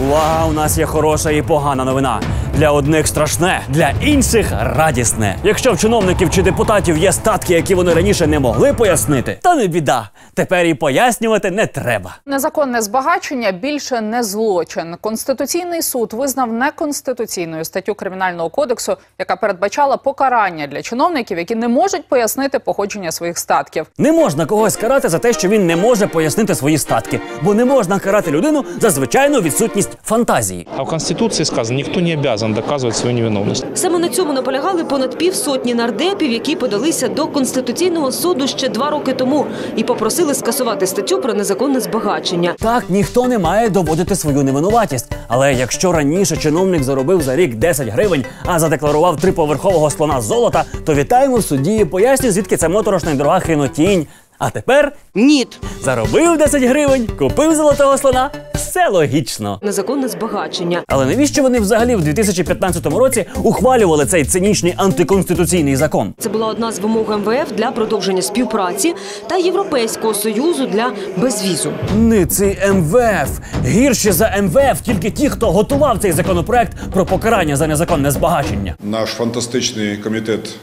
Вау, у нас є хороша і погана новина. Для одних страшне, для інших радісне. Якщо в чиновників чи депутатів є статки, які вони раніше не могли пояснити, то не біда. Тепер і пояснювати не треба. Незаконне збагачення більше не злочин. Конституційний суд визнав неконституційною статтю кримінального кодексу, яка передбачала покарання для чиновників, які не можуть пояснити походження своїх статків. Не можна когось карати за те, що він не може пояснити свої статки, бо не можна карати людину за звичайну відсутність фантазії. А в Конституции сказано, никто не обязан доказывать свою невиновность. Саме на цьому наполягали понад півсотні нардепів, які подалися до конституційного суду ще два роки тому і попросили скасувати статтю про незаконне збагачення. Так, ніхто не має доводити свою невинуватість. Але якщо раніше чиновник заробив за рік 10 гривень, а задекларував триповерхового слона золота, то вітаємо в суді і пояснює, звідки це моторошна і дорога хинотінь. А тепер Ніт. заробив 10 гривень, купив золотого слона. Все логічно. Незаконне збагачення. Але навіщо вони взагалі в 2015 році ухвалювали цей цинічний антиконституційний закон? Це була одна з вимог МВФ для продовження співпраці та Європейського союзу для безвізу. Ниці МВФ гірші за МВФ тільки ті, хто готував цей законопроект про покарання за незаконне збагачення. Наш фантастичний комітет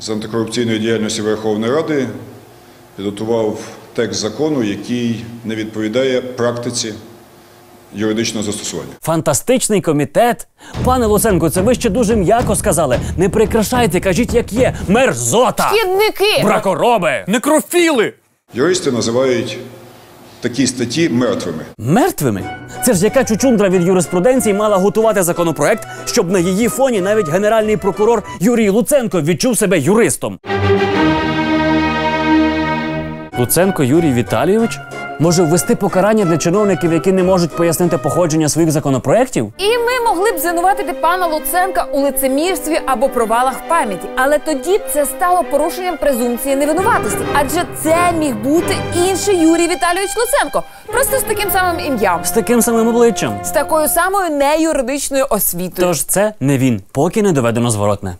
з антикорупційної діяльності Верховної Ради підготував текст закону, який не відповідає практиці юридичного застосування. Фантастичний комітет. Пане Луценко, це ви ще дуже м'яко сказали. Не прикрашайте, кажіть, як є. Мерзота! Шкідники! Бракороби! Некрофіли! Юристи називають такі статті мертвими. Мертвими? Це ж яка чучундра від юриспруденції мала готувати законопроект, щоб на її фоні навіть генеральний прокурор Юрій Луценко відчув себе юристом. Луценко Юрій Віталійович може ввести покарання для чиновників, які не можуть пояснити походження своїх законопроєктів? І ми могли б звинуватити пана Луценка у лицемірстві або провалах в пам'яті. Але тоді б це стало порушенням презумпції невинуватості. Адже це міг бути інший Юрій Віталійович Луценко, просто з таким самим ім'ям, З таким самим обличчям. з такою самою неюридичною освітою. Тож це не він, поки не доведено зворотне.